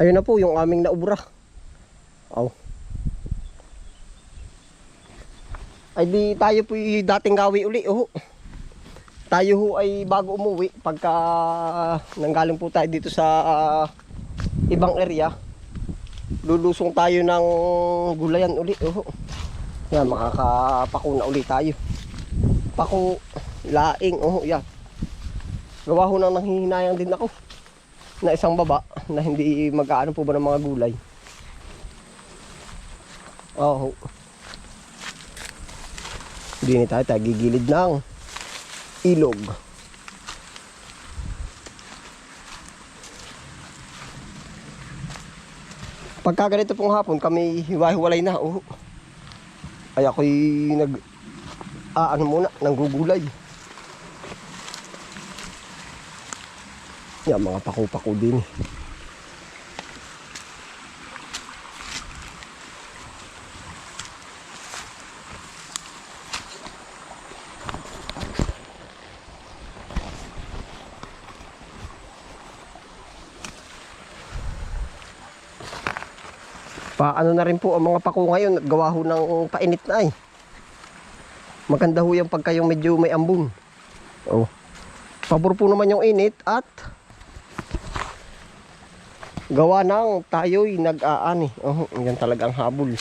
Ayun na po yung aming naubra. Aw. Ay di tayo po dating gawi uli. Oh. Tayo ho ay bago umuwi pagka nanggaling po tayo dito sa ah, ibang area. Lulusong tayo ng gulayan uli. Oh. Yan makakapako na uli tayo. Pako, laing, oh yan. Gawa ho nang nanghihinayang din ako na isang baba na hindi mag-aano po ba ng mga gulay. Oo. Hindi na tayo tayo gigilid ng ilog. Pagka ganito pong hapon, kami hiwa-hiwalay na. Oh. Ay ako'y nag... Ah, ano muna, nanggugulay. Yan, mga paku-paku din. Paano na rin po ang mga pako ngayon at gawa ho ng painit na ay. Maganda ho yung pagka yung medyo may ambon. Oh. Pabor po naman yung init at gawa ng tayo'y nag-aani. Oh, yan talagang habol.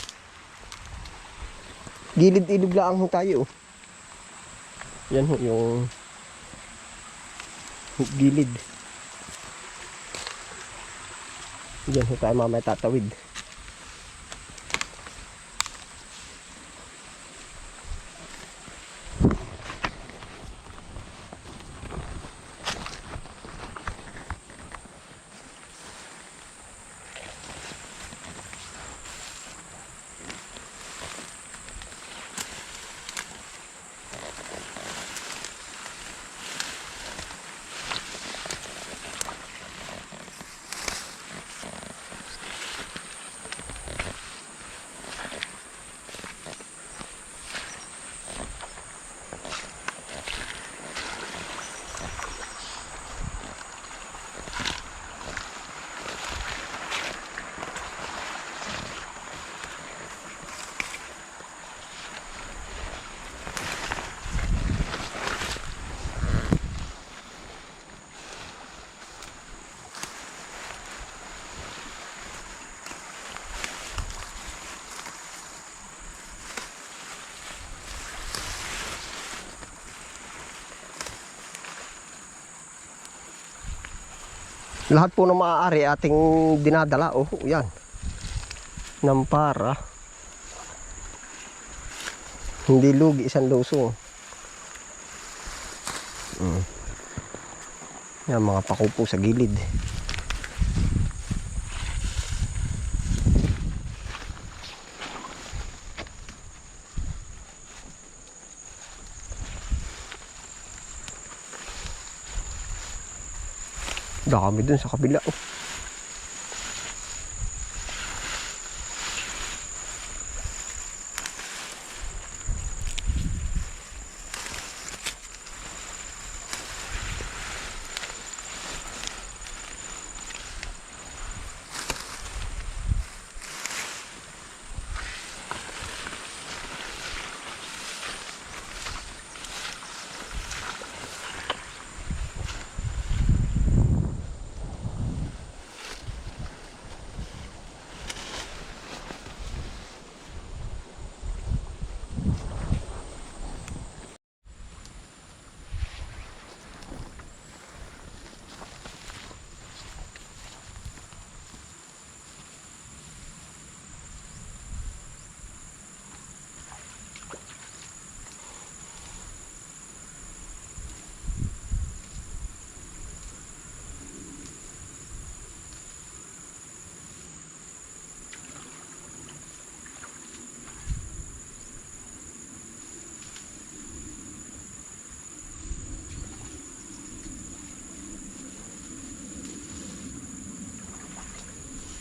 Gilid-ilog lang ho tayo. Yan ho yung gilid. Yan ho tayo mamaya tatawid. Lahat po ng maaari ating dinadala. Oh, yan. Nampara. Hindi lugi, isang luso. Mm. Yan, mga pakupo sa gilid. Dami dun sa kabila. Oh.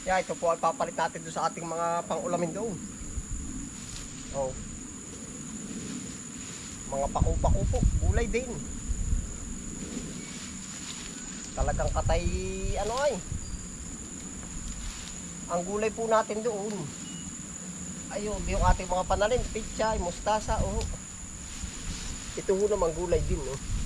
Yeah, ito po ay papalit natin doon sa ating mga pang-ulamin doon. Oh. Mga paku-paku po, gulay din. Talagang katay ano ay. ang gulay po natin doon. Ayun, yung ating mga panalim, pichay, mustasa, oh. Ito ho naman gulay din, no.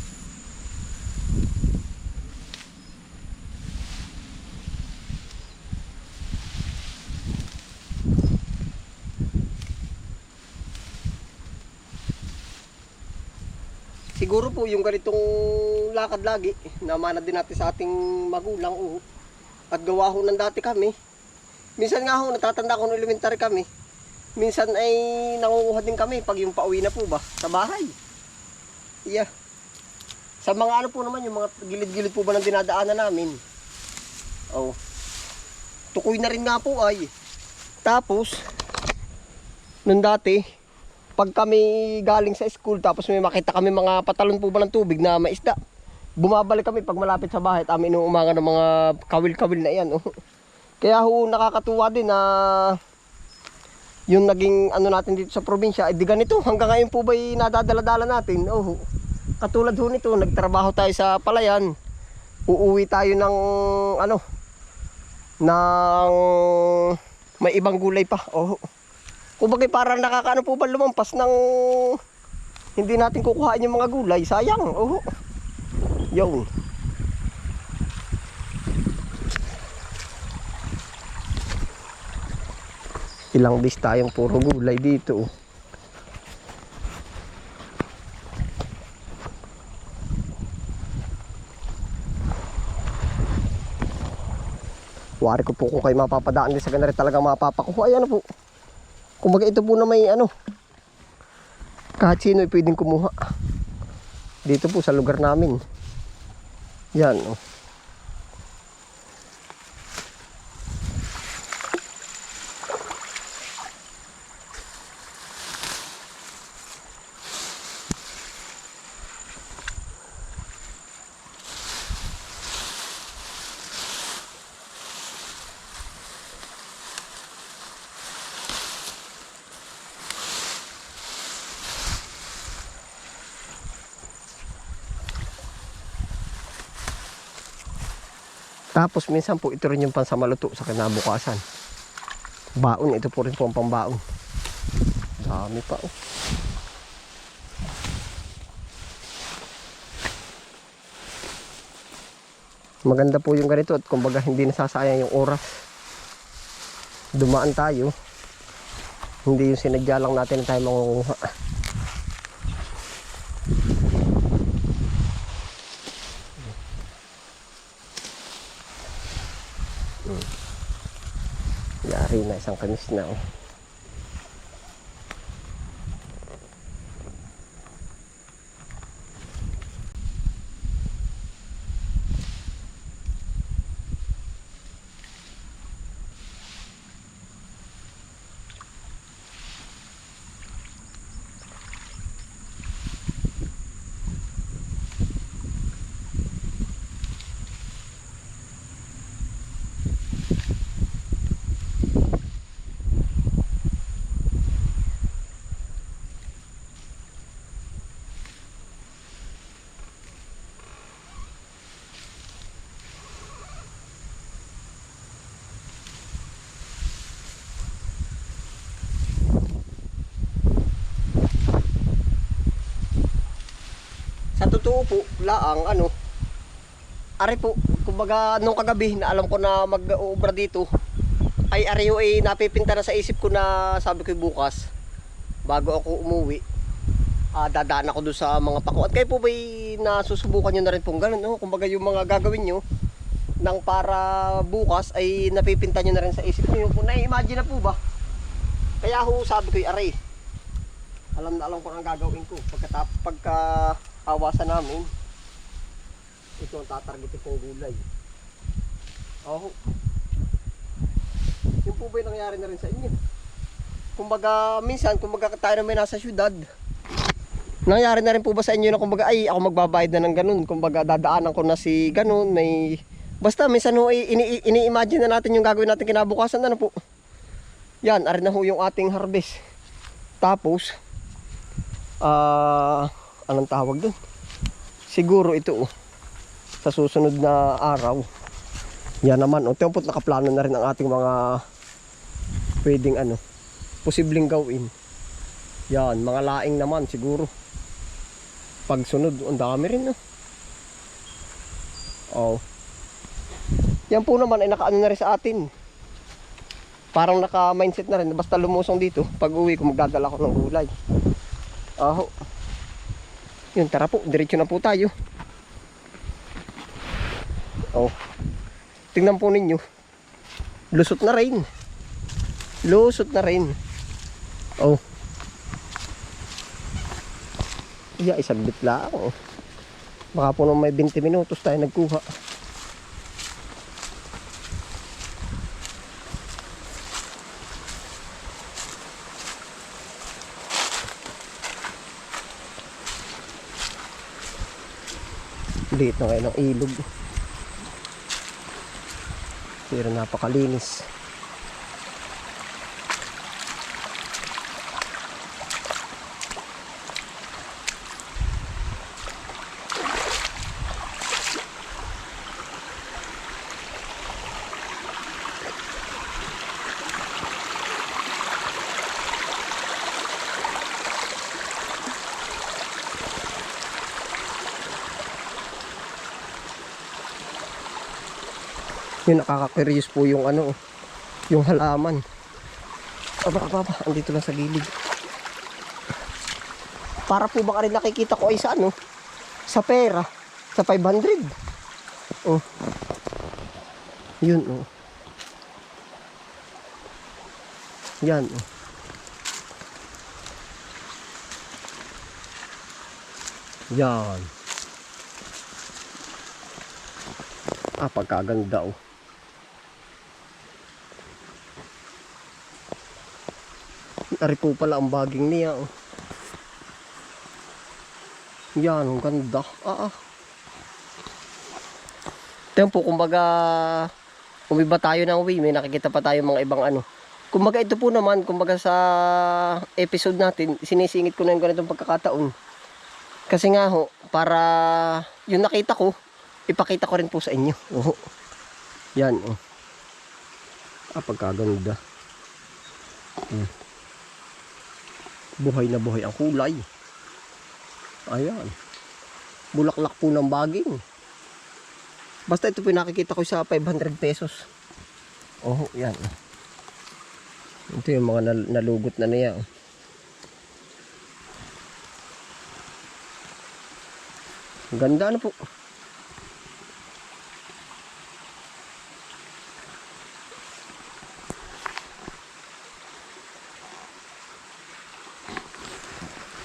Siguro po yung ganitong lakad lagi, namana din natin sa ating magulang, oh. At gawa ho ng dati kami. Minsan nga ho, natatanda ko nung elementary kami. Minsan ay nangunguha din kami pag yung pauwi na po ba sa bahay. Yeah. Sa mga ano po naman, yung mga gilid-gilid po ba ng dinadaanan namin. Oh. Tukoy na rin nga po ay. Tapos, nung dati, pag kami galing sa school, tapos may makita kami mga patalon po ba ng tubig na maisda. Bumabalik kami pag malapit sa bahay amin inuumangan ng mga kawil-kawil na yan. Oh. Kaya ho, nakakatuwa din na yung naging ano natin dito sa probinsya, ay di ganito. Hanggang ngayon po ba'y nadadala-dala natin? Oh, katulad ho nito, nagtrabaho tayo sa palayan. Uuwi tayo ng ano, ng may ibang gulay pa. Oh. Kumbaga parang nakakaano po ba lumampas ng hindi natin kukuhain yung mga gulay. Sayang. Oh. Yun. Ilang bis tayong puro gulay dito. Wari ko po kung kayo mapapadaan din sa ganari talagang mapapakuha. Ay ano po. Kumbaga ito po na may ano. Kahit sino pwedeng kumuha. Dito po sa lugar namin. Yan. Oh. Tapos minsan po ito rin yung pansamaluto sa kinabukasan. Baon, ito po rin po ang pambaon. Dami pa oh. Maganda po yung ganito at kumbaga hindi nasasayang yung oras. Dumaan tayo. Hindi yung sinadya lang natin na tayo mangunguha. Yari na isang kamis na oh. Sa totoo po, laang ano, ari po, kumbaga nung kagabi na alam ko na mag-uubra dito, ay ari yung ay napipinta na sa isip ko na sabi ko bukas, bago ako umuwi, ah dadaan ako doon sa mga pako. At kayo po ba'y nasusubukan nyo na rin pong ganun, no? Kumbaga yung mga gagawin nyo, nang para bukas ay napipinta nyo na rin sa isip nyo. Kung na-imagine na po ba? Kaya ho sabi ko, aray, alam na alam ko ang gagawin ko pagka pagka awasan namin. Ito ang tatargetin kong gulay. Oh yung po ba yung nangyari na rin sa inyo? Kumbaga minsan kumbaga tayo na may nasa syudad. Nangyari na rin po ba sa inyo na kumbaga ay ako magbabayad na ng ganun? Kumbaga dadaanan ko na si ganun may basta minsan ho ini, ini-imagine na natin yung gagawin natin kinabukasan ano po? Yan arin na ho yung ating harvest. Tapos ah anong tawag dun siguro ito oh, sa susunod na araw Yan naman, o po nakaplano na rin ang ating mga pwedeng ano, posibleng gawin. Yan, mga laing naman siguro. Pagsunod, ang dami rin no. Oh. Yan po naman ay nakaano na rin sa atin. Parang naka-mindset na rin, basta lumusong dito, pag uwi ko magdadala ko ng gulay. Aho. Yun, tara po, diretso na po tayo. Oh. Tingnan po ninyo. Lusot na rin. Lusot na rin. Oh. Yeah, isang bit lang. Oh. Baka po nung may 20 minutos tayo nagkuha. Liit na kayo ng ilog. Pero napakalinis. Yung nakaka-curious po yung ano, yung halaman. Aba, aba, aba, andito lang sa gilid. Para po baka rin nakikita ko ay sa ano, sa pera, sa 500. Oh. Yun, oh. Yan, oh. Yan. Ah, pagkaganda, oh. Ari po pala ang baging niya. Oh. Yan, ang ganda. Ah, ah. Ito po, kumbaga, umiba tayo ng uwi, may nakikita pa tayo mga ibang ano. Kumbaga ito po naman, kumbaga sa episode natin, sinisingit ko na yung ganitong pagkakataon. Kasi nga ho, para yung nakita ko, ipakita ko rin po sa inyo. Oh. Yan, oh. Ah, pagkaganda. Hmm buhay na buhay ang kulay. Ayan. Bulaklak po ng baging. Basta ito po yung nakikita ko sa 500 pesos. Oh, yan. Ito yung mga nal- nalugot na niya. oh. Ganda ano po.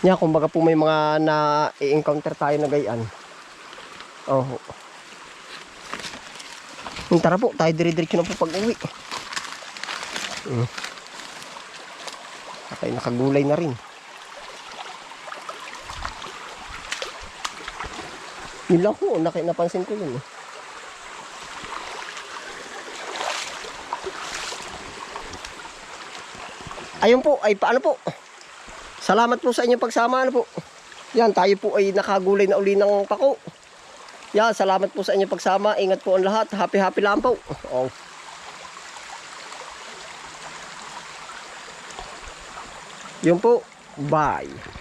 Nya, kumbaga po may mga na-encounter tayo na gayan. Oh. Hmm, Tara po, tayo dire-diretso na po pag uwi. Hmm. Okay, nakagulay na rin. Yun lang po, napansin ko yun. eh. Ayun po, ay paano po? Salamat po sa inyong pagsama. Ano po? Yan, tayo po ay nakagulay na uli ng pako. Yan, salamat po sa inyong pagsama. Ingat po ang lahat. Happy, happy lang po. Oh. Yun po. Bye.